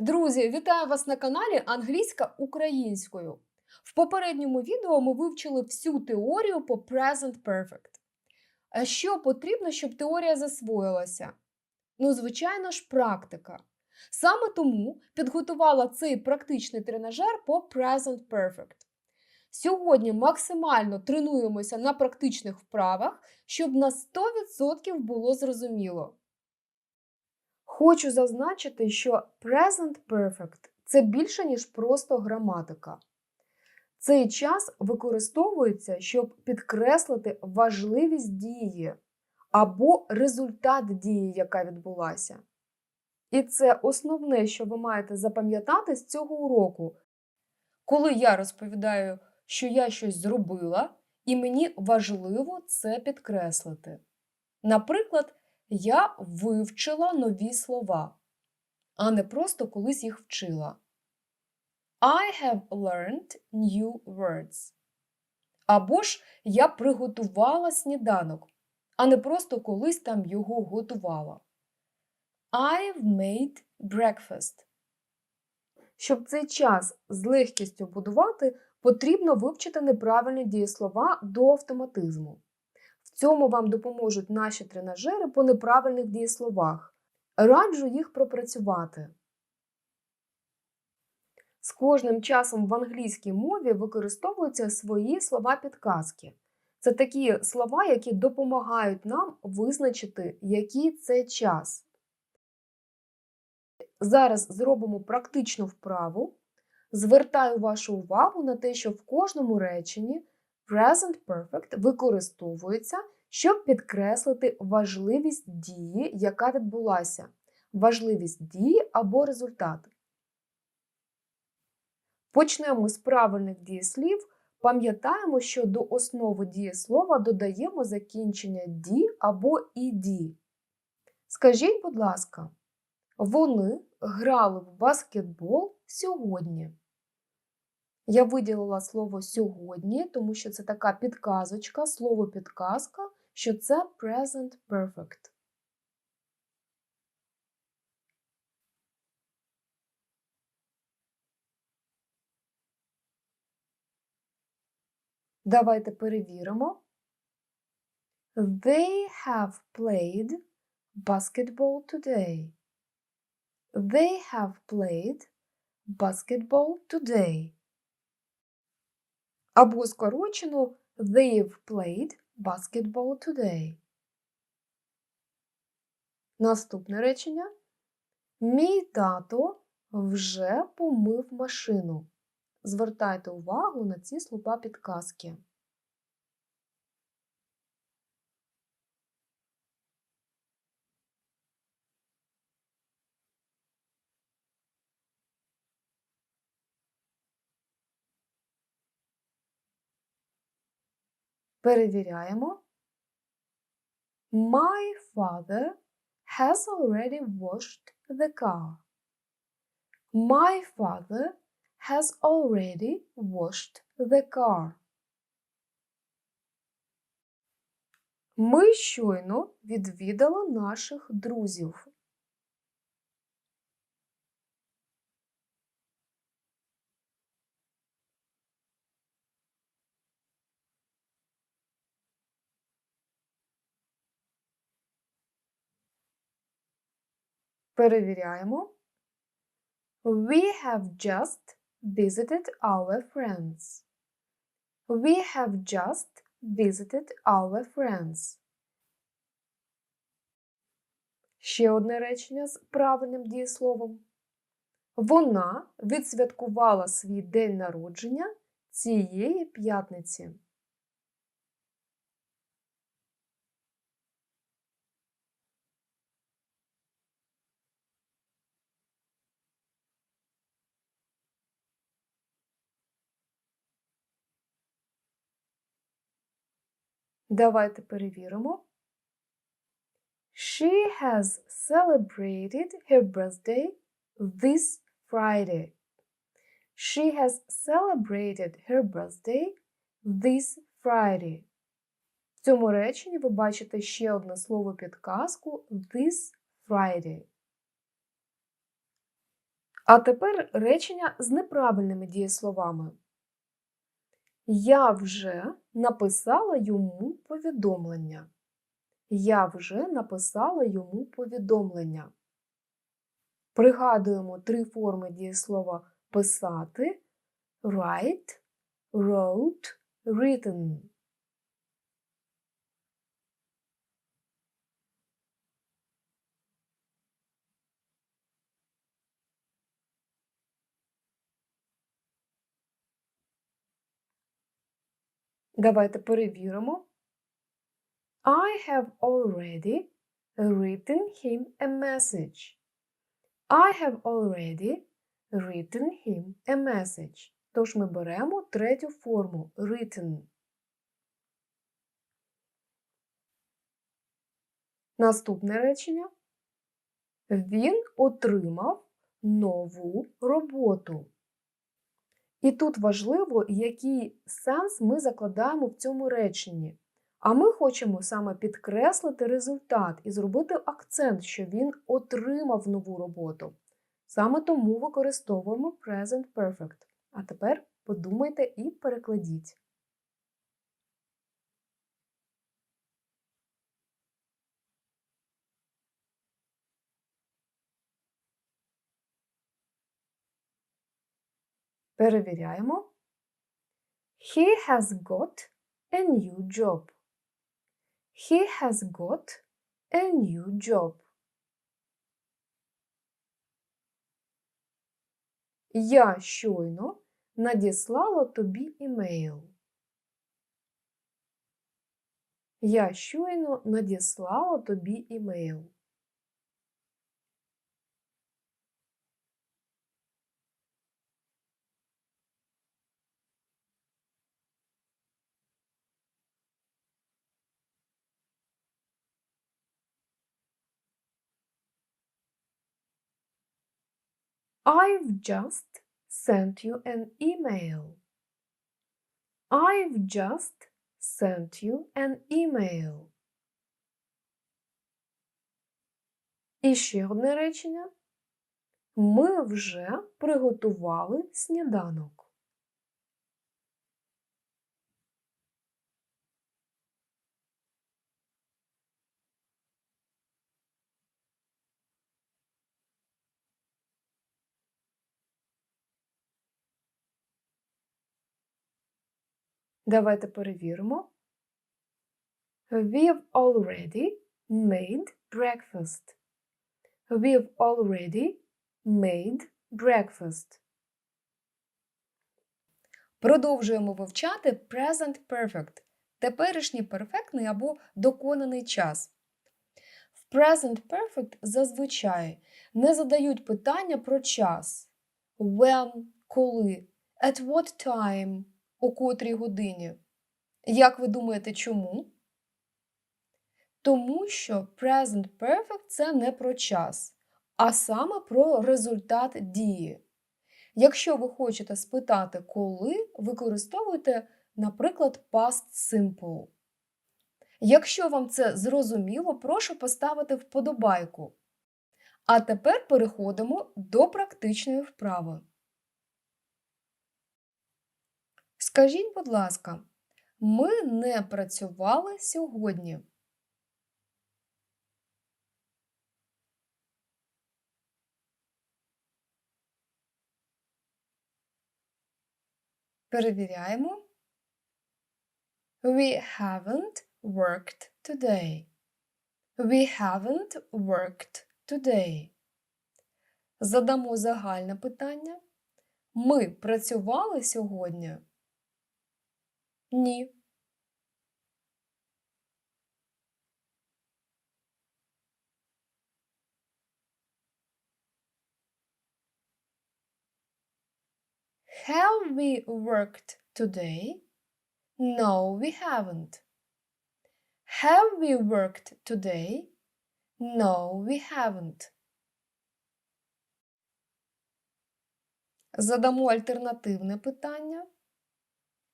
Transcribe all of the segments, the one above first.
Друзі, вітаю вас на каналі Англійська українською. В попередньому відео ми вивчили всю теорію по Present Perfect. А що потрібно, щоб теорія засвоїлася? Ну, звичайно ж, практика. Саме тому підготувала цей практичний тренажер по Present Perfect. Сьогодні максимально тренуємося на практичних вправах, щоб на 100% було зрозуміло. Хочу зазначити, що Present Perfect це більше, ніж просто граматика. Цей час використовується, щоб підкреслити важливість дії або результат дії, яка відбулася. І це основне, що ви маєте запам'ятати з цього уроку, коли я розповідаю, що я щось зробила, і мені важливо це підкреслити. Наприклад, я вивчила нові слова, а не просто колись їх вчила. I have learned new words. Або ж я приготувала сніданок, а не просто колись там його готувала. I've made breakfast. Щоб цей час з легкістю будувати, потрібно вивчити неправильні дієслова до автоматизму. Цьому вам допоможуть наші тренажери по неправильних дієсловах. Раджу їх пропрацювати. З кожним часом в англійській мові використовуються свої слова-підказки. Це такі слова, які допомагають нам визначити, який це час. Зараз зробимо практичну вправу. Звертаю вашу увагу на те, що в кожному реченні Present Perfect використовується, щоб підкреслити важливість дії, яка відбулася, важливість дії або результат. Почнемо з правильних дієслів. Пам'ятаємо, що до основи дієслова додаємо закінчення ді або іді. Скажіть, будь ласка, вони грали в баскетбол сьогодні. Я виділила слово сьогодні, тому що це така підказочка, слово підказка, що це present perfect. Давайте перевіримо. They have played basketball today. They have played basketball today. Або скорочено They've played basketball today. Наступне речення. Мій тато вже помив машину. Звертайте увагу на ці слова підказки. Перевіряємо. My father has already washed the car. My father has already washed the car. Ми щойно відвідали наших друзів. Перевіряємо. We have just visited our friends. We have just visited our friends. Ще одне речення з правильним дієсловом. Вона відсвяткувала свій день народження цієї п'ятниці. Давайте перевіримо. She has celebrated her birthday this Friday. She has celebrated her birthday this Friday. В цьому реченні ви бачите ще одне слово підказку this Friday. А тепер речення з неправильними дієсловами. Я вже написала йому повідомлення. Я вже написала йому повідомлення. Пригадуємо три форми дієслова писати write, wrote, written. Давайте перевіримо. I have already written him a message. I have already written him a message. Тож ми беремо третю форму written. Наступне речення. Він отримав нову роботу. І тут важливо, який сенс ми закладаємо в цьому реченні. А ми хочемо саме підкреслити результат і зробити акцент, що він отримав нову роботу. Саме тому використовуємо Present Perfect. А тепер подумайте і перекладіть. Перевіряємо. He has got a new job. He has got a new job. Я щойно надіслала тобі імейл. Я щойно надіслала тобі імейл. I've just sent you an email. I've just sent you an email. І ще одне речення. Ми вже приготували сніданок. Давайте перевіримо. We've already made breakfast. We've already made breakfast. Продовжуємо вивчати present perfect теперішній перфектний або доконаний час. В present perfect зазвичай не задають питання про час. When, коли, at what time, у котрій годині. Як ви думаєте, чому? Тому що present perfect це не про час, а саме про результат дії. Якщо ви хочете спитати, коли, використовуйте, наприклад, past simple. Якщо вам це зрозуміло, прошу поставити вподобайку. А тепер переходимо до практичної вправи. Скажіть, будь ласка, ми не працювали сьогодні. Перевіряємо. We haven't worked today. We haven't worked today. Задамо загальне питання. Ми працювали сьогодні? Ні. Have we worked today? No, we haven't. Have we worked today? No, we haven't. Задамо альтернативне питання.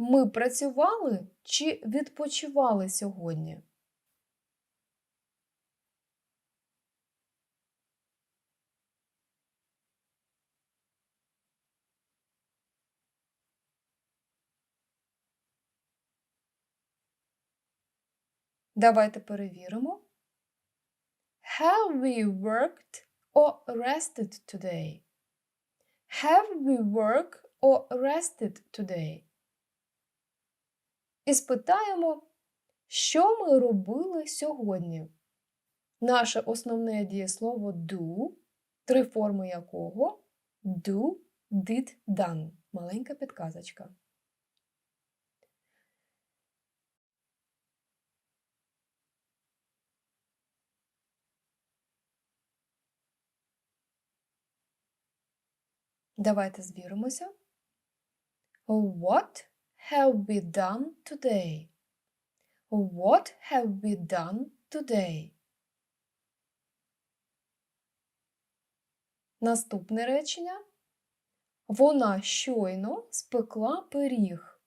Ми працювали чи відпочивали сьогодні? Давайте перевіримо. Have we worked or rested today? Have we worked or rested today? І спитаємо, що ми робили сьогодні. Наше основне дієслово do, три форми якого do, did, done. Маленька підказочка. Давайте звіримося. What have we done today? What have we done today? Наступне речення. Вона щойно спекла пиріг.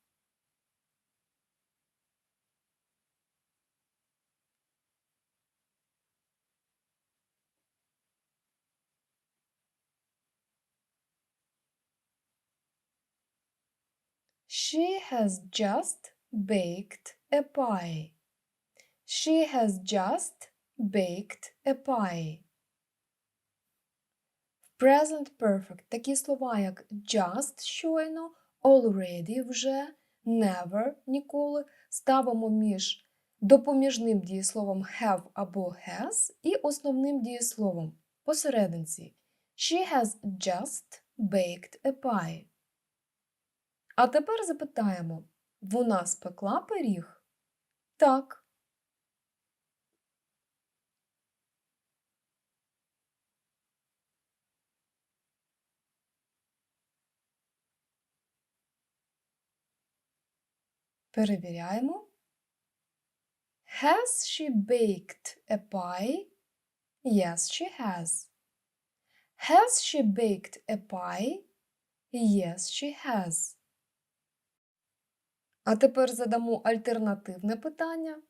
She has just baked a pie. She has just baked a pie. В present perfect такі слова, як just щойно, already вже, never ніколи ставимо між допоміжним дієсловом have або has і основним дієсловом посерединці. She has just baked a pie. А тепер запитаємо: вона спекла пиріг? Так. Перевіряємо. Has she baked a pie? Yes, she has. Has she baked a pie? Yes, she has. А тепер задамо альтернативне питання.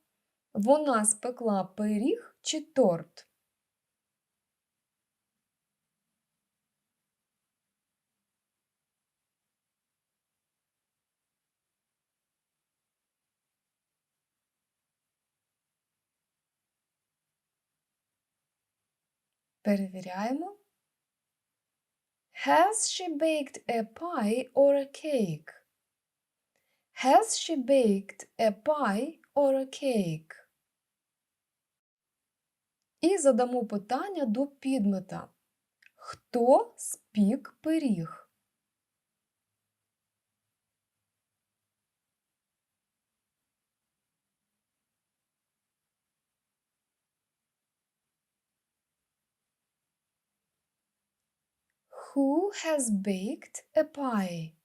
Вона спекла пиріг чи торт? Перевіряємо. Has she baked a pie or a cake? Has she baked a pie or a cake? І задамо питання до підмета. Хто спік пиріг? Who has baked a pie?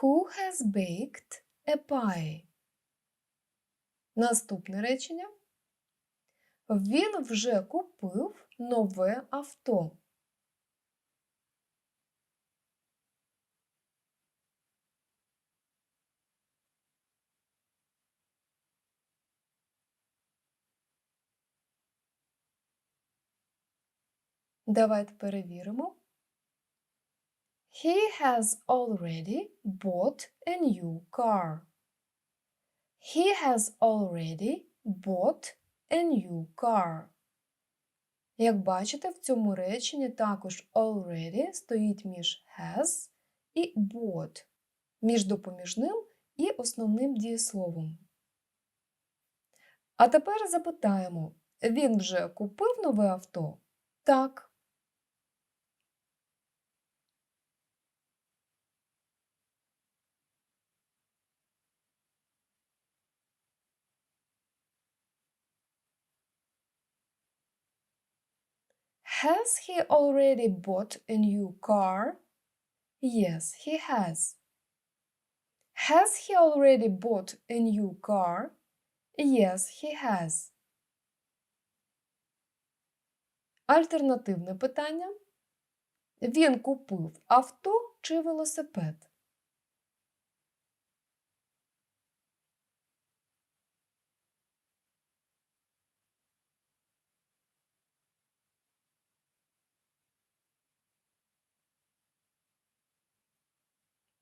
Who has baked a pie? Наступне речення. Він вже купив нове авто. Давайте перевіримо. He has already bought a new car. He has already bought a new car. Як бачите, в цьому реченні також already стоїть між has і bought, між допоміжним і основним дієсловом. А тепер запитаємо: він вже купив нове авто? Так. Has he already bought a new car? Yes, he has. Has he already bought a new car? Yes, he has. Альтернативне питання. Він купив авто чи велосипед?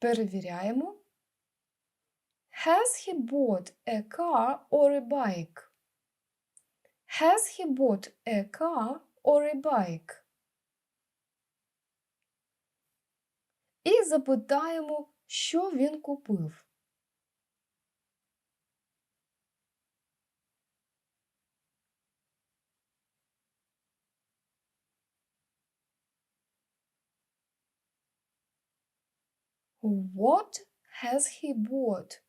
Перевіряємо. Has he bought a car or a bike? Has he bought a car or a bike? І запитаємо, що він купив. What has he bought?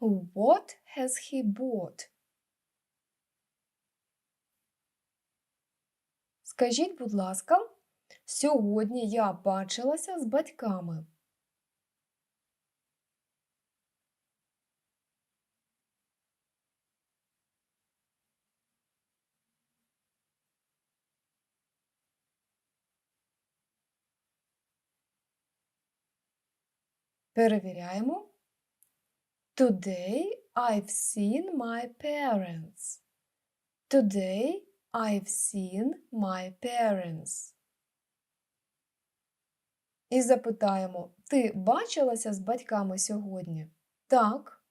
What has he bought? Скажіть, будь ласка, сьогодні я бачилася з батьками. Перевіряємо. Today I've seen my parents. Today I've seen my parents. І запитаємо, ти бачилася з батьками сьогодні? Так.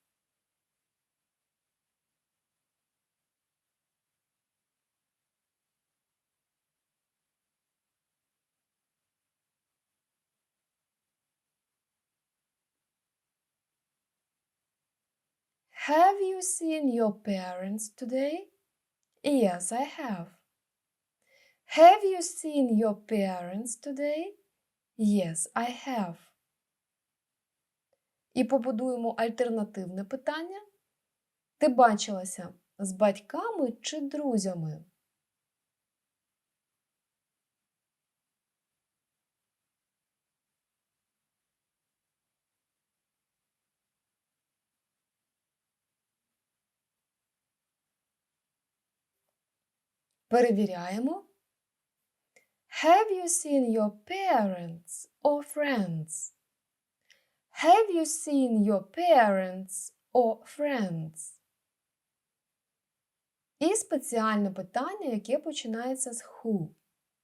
Have you seen your parents today? Yes, I have. Have you seen your parents today? Yes, I have. І побудуємо альтернативне питання. Ти бачилася з батьками чи друзями? Перевіряємо. Have you seen your parents or friends? Have you seen your parents or friends? І спеціальне питання, яке починається з who.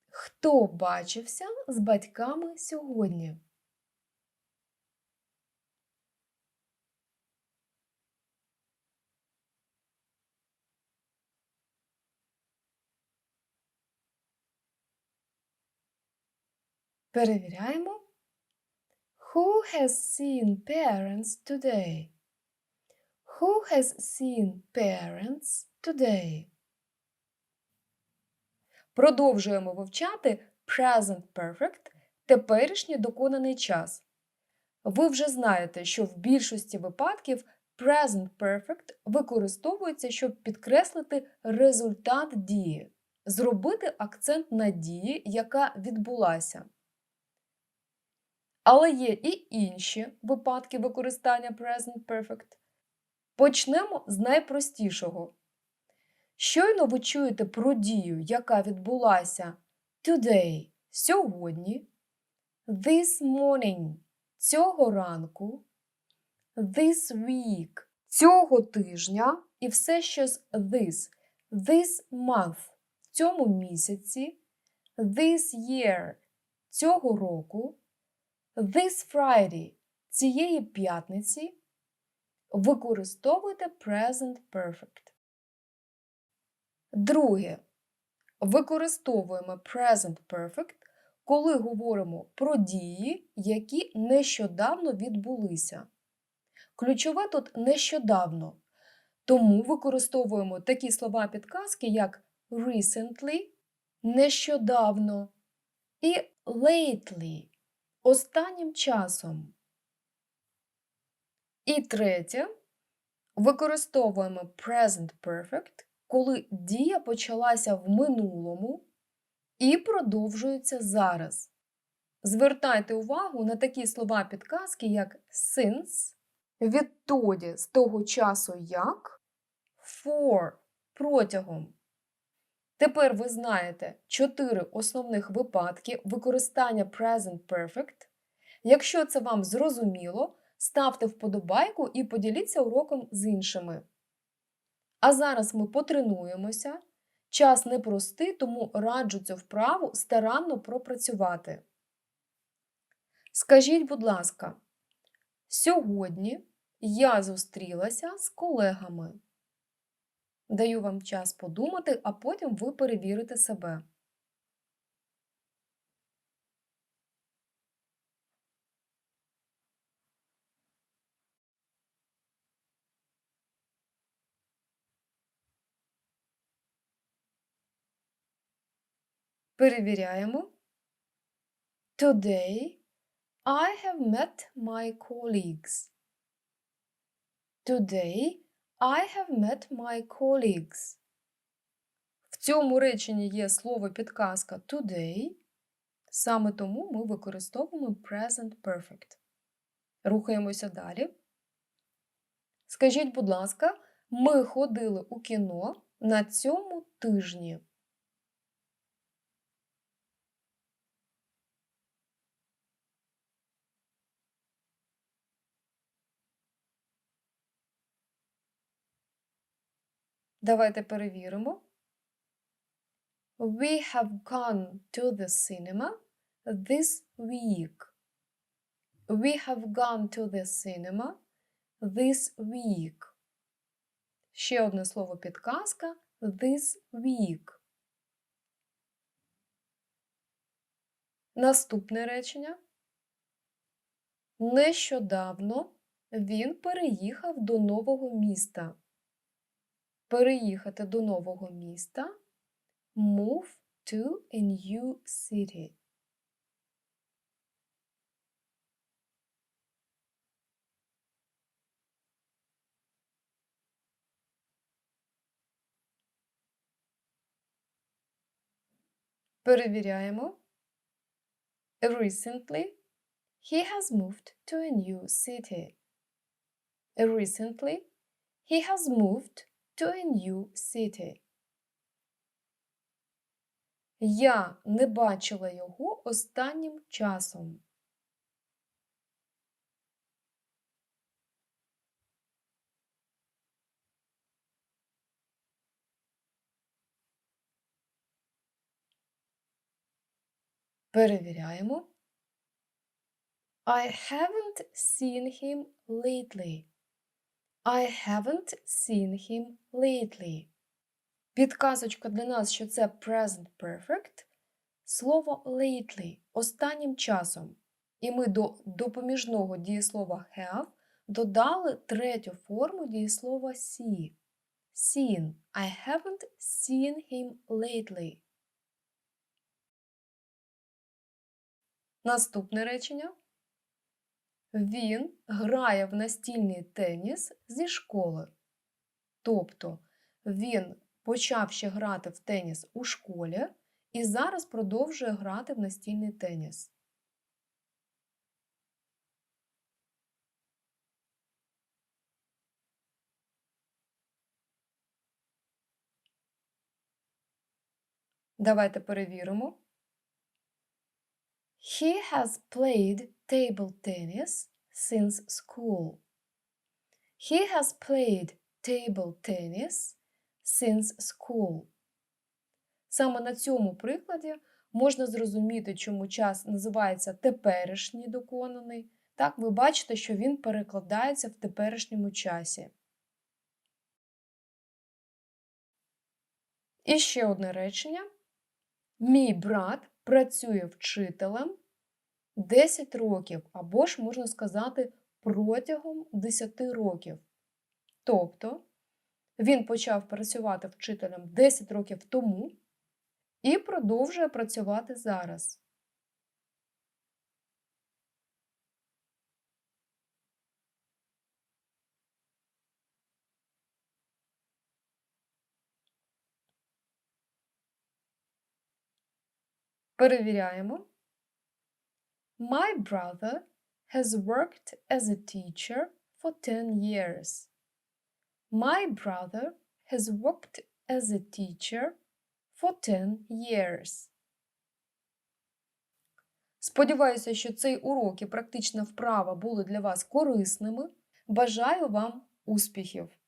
Хто бачився з батьками сьогодні? Перевіряємо. Who has seen parents today? Who has seen parents today? Продовжуємо вивчати present perfect теперішній доконаний час. Ви вже знаєте, що в більшості випадків present perfect використовується, щоб підкреслити результат дії, зробити акцент на дії, яка відбулася. Але є і інші випадки використання present perfect. Почнемо з найпростішого. Щойно ви чуєте про дію, яка відбулася today сьогодні, this morning цього ранку, this week цього тижня і все ще з this, this month в цьому місяці, this year цього року. This Friday цієї п'ятниці використовуйте present perfect. Друге. Використовуємо present perfect, коли говоримо про дії, які нещодавно відбулися. Ключове тут нещодавно. Тому використовуємо такі слова підказки, як recently, нещодавно і lately останнім часом. І третє, використовуємо present perfect, коли дія почалася в минулому і продовжується зараз. Звертайте увагу на такі слова підказки, як since, відтоді з того часу як, for протягом. Тепер ви знаєте чотири основних випадки використання Present Perfect. Якщо це вам зрозуміло, ставте вподобайку і поділіться уроком з іншими. А зараз ми потренуємося. Час непростий, тому раджу цю вправу старанно пропрацювати. Скажіть, будь ласка, сьогодні Я зустрілася з колегами. Даю вам час подумати, а потім ви перевірите себе. Перевіряємо. Today I have met my colleagues. Today I have met my colleagues. В цьому реченні є слово підказка today. Саме тому ми використовуємо present perfect. Рухаємося далі. Скажіть, будь ласка, ми ходили у кіно на цьому тижні. Давайте перевіримо. We have gone to the cinema this week. We have gone to the cinema this week. Ще одне слово підказка this week. Наступне речення. Нещодавно він переїхав до нового міста. Переїхати до нового міста. Move to a new city. Перевіряємо. Recently, he has moved to a new city. Recently, he has moved to a new city. Я не бачила його останнім часом. Перевіряємо. I haven't seen him lately. I haven't seen him lately. Підказочка для нас, що це present perfect. Слово lately останнім часом. І ми до допоміжного дієслова have додали третю форму дієслова see. Seen. I haven't seen him lately. Наступне речення. Він грає в настільний теніс зі школи. Тобто він почав ще грати в теніс у школі і зараз продовжує грати в настільний теніс. Давайте перевіримо. He has played table tennis since school. He has played table tennis since school. Саме на цьому прикладі можна зрозуміти, чому час називається теперішній доконаний. Так, ви бачите, що він перекладається в теперішньому часі. І ще одне речення. Мій брат працює вчителем 10 років, або ж, можна сказати, протягом 10 років. Тобто, він почав працювати вчителем 10 років тому і продовжує працювати зараз. Перевіряємо. My brother has worked as a teacher for 10 years. My brother has worked as a teacher for 10 years. Сподіваюся, що цей урок і практична вправа були для вас корисними. Бажаю вам успіхів!